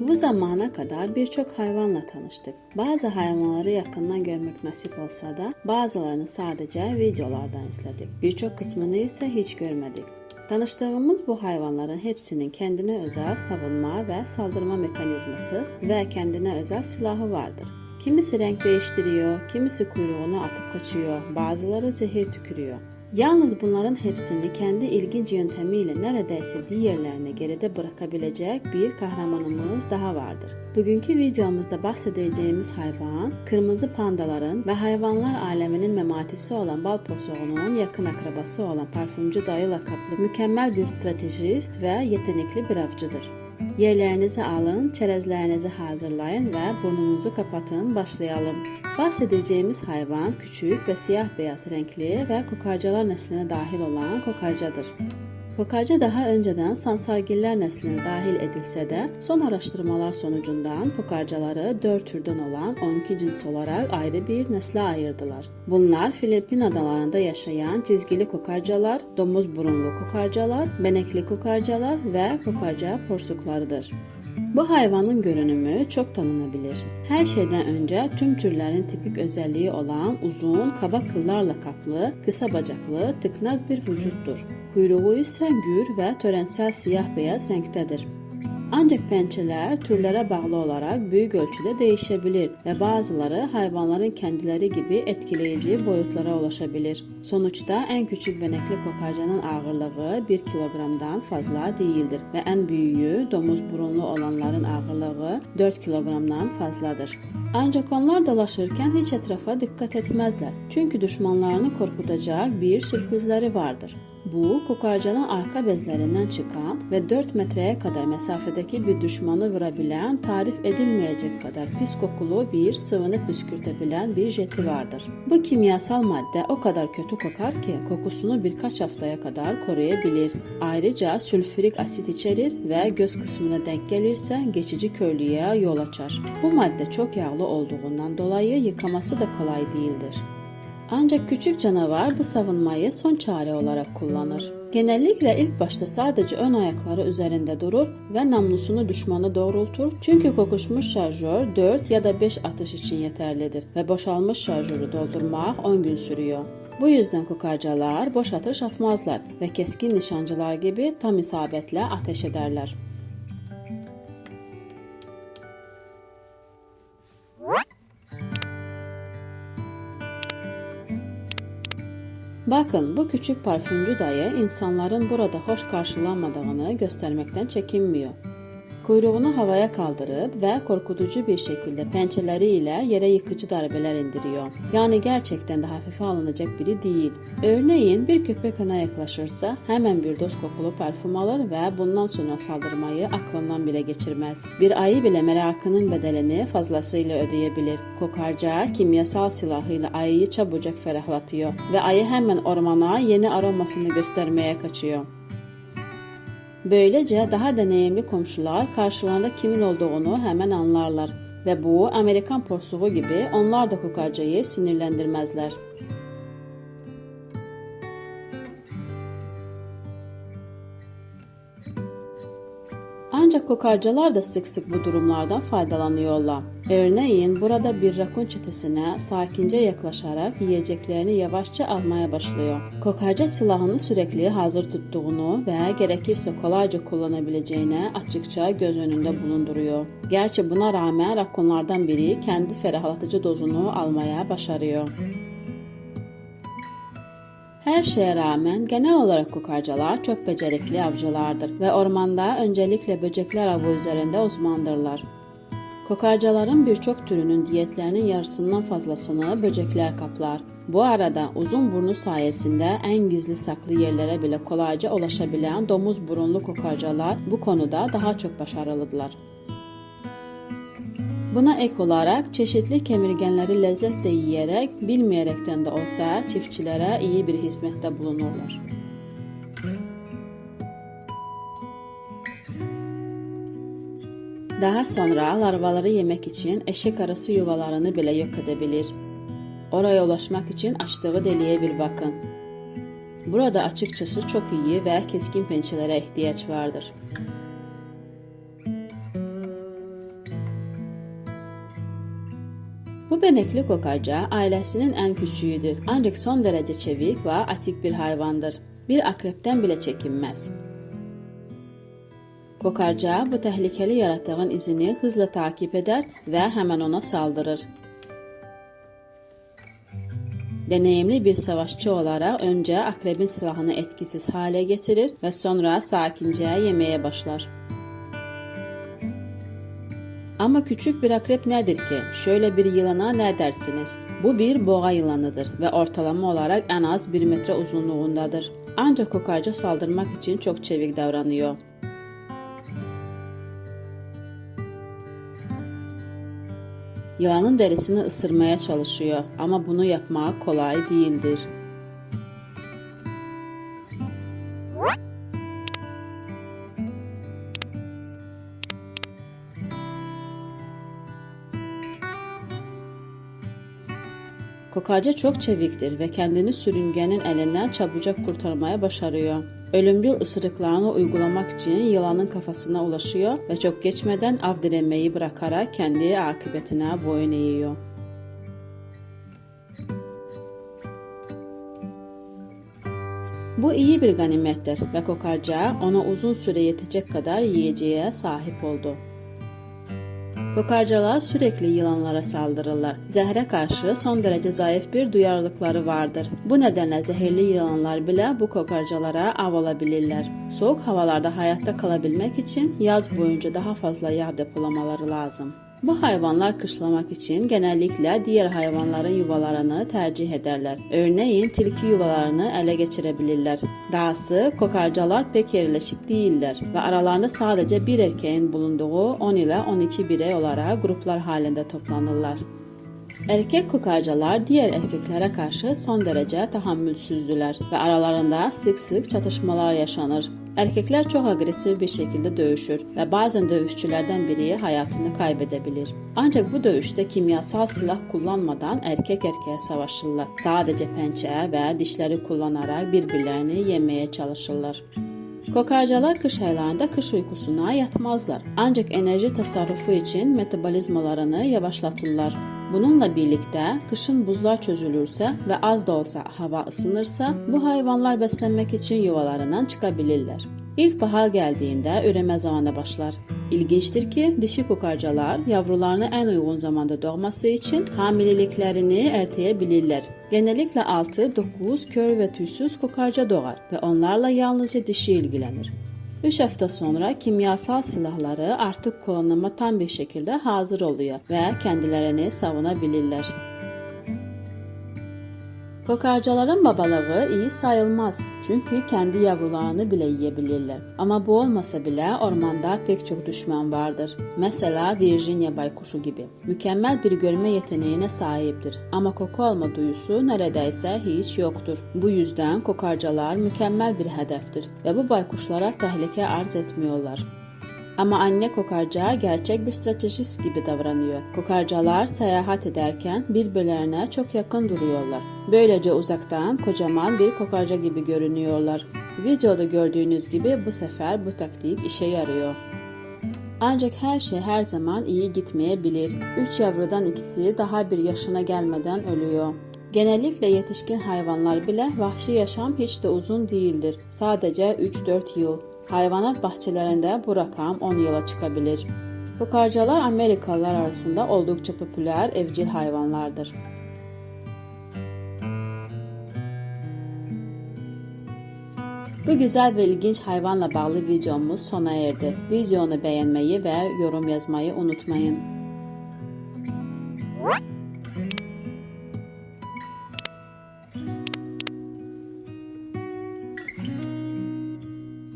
Bu zamana kadar birçok hayvanla tanıştık. Bazı hayvanları yakından görmek nasip olsa da bazılarını sadece videolardan izledik. Birçok kısmını ise hiç görmedik. Tanıştığımız bu hayvanların hepsinin kendine özel savunma ve saldırma mekanizması ve kendine özel silahı vardır. Kimisi renk değiştiriyor, kimisi kuyruğunu atıp kaçıyor, bazıları zehir tükürüyor. Yalnız bunların hepsini kendi ilginç yöntemiyle neredeyse diğerlerine geride bırakabilecek bir kahramanımız daha vardır. Bugünkü videomuzda bahsedeceğimiz hayvan, kırmızı pandaların ve hayvanlar aleminin mematisi olan bal yakın akrabası olan parfümcü dayı lakaplı mükemmel bir stratejist ve yetenekli bir avcıdır. Yerlerinizi alın, çerezlerinizi hazırlayın ve burnunuzu kapatın. Başlayalım. Bahsedeceğimiz hayvan küçük ve siyah beyaz renkli ve kokarcalar nesline dahil olan kokarcadır. Kokarca daha önceden sansargiller nesline dahil edilse de son araştırmalar sonucundan kokarcaları dört türden olan 12 cins olarak ayrı bir nesle ayırdılar. Bunlar Filipin adalarında yaşayan çizgili kokarcalar, domuz burunlu kokarcalar, benekli kokarcalar ve kokarca porsuklarıdır. Bu hayvanın görünümü çok tanınabilir. Her şeyden önce tüm türlerin tipik özelliği olan uzun, kaba kıllarla kaplı, kısa bacaklı, tıknaz bir vücuttur. Kuyruğu ise gür ve törensel siyah beyaz renktedir. Ancak pençeler türlere bağlı olarak büyük ölçüde değişebilir ve bazıları hayvanların kendileri gibi etkileyici boyutlara ulaşabilir. Sonuçta en küçük benekli kokarcanın ağırlığı 1 kilogramdan fazla değildir ve en büyüğü domuz burunlu olanların ağırlığı 4 kilogramdan fazladır. Ancak onlar dolaşırken hiç etrafa dikkat etmezler. Çünkü düşmanlarını korkutacak bir sürprizleri vardır. Bu, kokarcanın arka bezlerinden çıkan ve 4 metreye kadar mesafedeki bir düşmanı vurabilen, tarif edilmeyecek kadar pis kokulu bir sıvını püskürtebilen bir jeti vardır. Bu kimyasal madde o kadar kötü kokar ki kokusunu birkaç haftaya kadar koruyabilir. Ayrıca sülfürik asit içerir ve göz kısmına denk gelirse geçici körlüğe yol açar. Bu madde çok yağlı olduğundan dolayı yıkaması da kolay değildir. Ancak küçük canavar bu savunmayı son çare olarak kullanır. Genellikle ilk başta sadece ön ayakları üzerinde durur ve namlusunu düşmana doğrultur. Çünkü kokuşmuş şarjör 4 ya da 5 atış için yeterlidir ve boşalmış şarjörü doldurmak 10 gün sürüyor. Bu yüzden kokarcalar boş atış atmazlar ve keskin nişancılar gibi tam isabetle ateş ederler. Bakın bu küçük parfümcü dayı insanların burada hoş karşılanmadığını göstermekten çekinmiyor. Kuyruğunu havaya kaldırıp ve korkutucu bir şekilde pençeleriyle yere yıkıcı darbeler indiriyor. Yani gerçekten de hafife alınacak biri değil. Örneğin bir köpek ona yaklaşırsa hemen bir doz kokulu parfüm alır ve bundan sonra saldırmayı aklından bile geçirmez. Bir ayı bile merakının bedelini fazlasıyla ödeyebilir. Kokarca kimyasal silahıyla ayıyı çabucak ferahlatıyor ve ayı hemen ormana yeni aromasını göstermeye kaçıyor. Böylece daha deneyimli komşular karşılarında kimin olduğunu hemen anlarlar ve bu Amerikan porsuğu gibi onlar da kokarcayı sinirlendirmezler. Kokarcalar da sık sık bu durumlardan faydalanıyorlar. Örneğin burada bir rakun çetesine sakince yaklaşarak yiyeceklerini yavaşça almaya başlıyor. Kokarca silahını sürekli hazır tuttuğunu ve gerekirse kolayca kullanabileceğini açıkça göz önünde bulunduruyor. Gerçi buna rağmen rakunlardan biri kendi ferahlatıcı dozunu almaya başarıyor. Her şeye rağmen genel olarak kokarcalar çok becerikli avcılardır ve ormanda öncelikle böcekler avı üzerinde uzmandırlar. Kokarcaların birçok türünün diyetlerinin yarısından fazlasını böcekler kaplar. Bu arada uzun burnu sayesinde en gizli saklı yerlere bile kolayca ulaşabilen domuz burunlu kokarcalar bu konuda daha çok başarılıdırlar. Buna ek olarak çeşitli kemirgenleri lezzetle yiyerek bilmeyerekten de olsa çiftçilere iyi bir hizmette bulunurlar. Daha sonra larvaları yemek için eşek arısı yuvalarını bile yok edebilir. Oraya ulaşmak için açtığı deliğe bir bakın. Burada açıkçası çok iyi ve keskin pençelere ihtiyaç vardır. Bu benekli kokarca ailesinin en küçüğüdür. Ancak son derece çevik ve atik bir hayvandır. Bir akrepten bile çekinmez. Kokarca bu tehlikeli yaratığın izini hızla takip eder ve hemen ona saldırır. Deneyimli bir savaşçı olarak önce akrebin silahını etkisiz hale getirir ve sonra sakince yemeye başlar. Ama küçük bir akrep nedir ki? Şöyle bir yılana ne dersiniz? Bu bir boğa yılanıdır ve ortalama olarak en az 1 metre uzunluğundadır. Ancak kokarca saldırmak için çok çevik davranıyor. Yılanın derisini ısırmaya çalışıyor ama bunu yapmak kolay değildir. Kokarca çok çeviktir ve kendini sürüngenin elinden çabucak kurtarmaya başarıyor. Ölümcül ısırıklarını uygulamak için yılanın kafasına ulaşıyor ve çok geçmeden av dilemeyi bırakarak kendi akıbetine boyun eğiyor. Bu iyi bir ganimettir ve kokarca ona uzun süre yetecek kadar yiyeceğe sahip oldu. Kokarcalar sürekli yılanlara saldırırlar. Zehre karşı son derece zayıf bir duyarlılıkları vardır. Bu nedenle zehirli yılanlar bile bu kokarcalara av olabilirler. Soğuk havalarda hayatta kalabilmek için yaz boyunca daha fazla yağ depolamaları lazım. Bu hayvanlar kışlamak için genellikle diğer hayvanların yuvalarını tercih ederler. Örneğin tilki yuvalarını ele geçirebilirler. Dahası kokarcalar pek yerleşik değiller ve aralarında sadece bir erkeğin bulunduğu 10 ile 12 birey olarak gruplar halinde toplanırlar. Erkek kokarcalar diğer erkeklere karşı son derece tahammülsüzdüler ve aralarında sık sık çatışmalar yaşanır. Erkekler çok agresif bir şekilde dövüşür ve bazen dövüşçülerden biri hayatını kaybedebilir. Ancak bu dövüşte kimyasal silah kullanmadan erkek erkeğe savaşırlar. Sadece pençe ve dişleri kullanarak birbirlerini yemeye çalışırlar. Kokarcalar kış aylarında kış uykusuna yatmazlar. Ancak enerji tasarrufu için metabolizmalarını yavaşlatırlar. Bununla birlikte kışın buzlar çözülürse ve az da olsa hava ısınırsa bu hayvanlar beslenmek için yuvalarından çıkabilirler. İlkbahar geldiğinde üreme zamanı başlar. İlginçtir ki dişi kokarcalar yavrularını en uygun zamanda doğması için hamileliklerini erteyebilirler. Genellikle 6-9 kör ve tüysüz kokarca doğar ve onlarla yalnızca dişi ilgilenir. 3 hafta sonra kimyasal silahları artık kullanıma tam bir şekilde hazır oluyor ve kendilerini savunabilirler. Kokarcaların babalığı iyi sayılmaz çünkü kendi yavrularını bile yiyebilirler. Ama bu olmasa bile ormanda pek çok düşman vardır. Mesela Virginia baykuşu gibi. Mükemmel bir görme yeteneğine sahiptir ama koku alma duyusu neredeyse hiç yoktur. Bu yüzden kokarcalar mükemmel bir hedeftir ve bu baykuşlara tehlike arz etmiyorlar. Ama anne kokarca gerçek bir stratejist gibi davranıyor. Kokarcalar seyahat ederken birbirlerine çok yakın duruyorlar. Böylece uzaktan kocaman bir kokarca gibi görünüyorlar. Videoda gördüğünüz gibi bu sefer bu taktik işe yarıyor. Ancak her şey her zaman iyi gitmeyebilir. Üç yavrudan ikisi daha bir yaşına gelmeden ölüyor. Genellikle yetişkin hayvanlar bile vahşi yaşam hiç de uzun değildir. Sadece 3-4 yıl. Hayvanat bahçelerinde bu rakam 10 yıla çıkabilir. Kokarcalar Amerikalılar arasında oldukça popüler evcil hayvanlardır. Bu güzel ve ilginç hayvanla bağlı videomuz sona erdi. Videonu beğenmeyi ve yorum yazmayı unutmayın.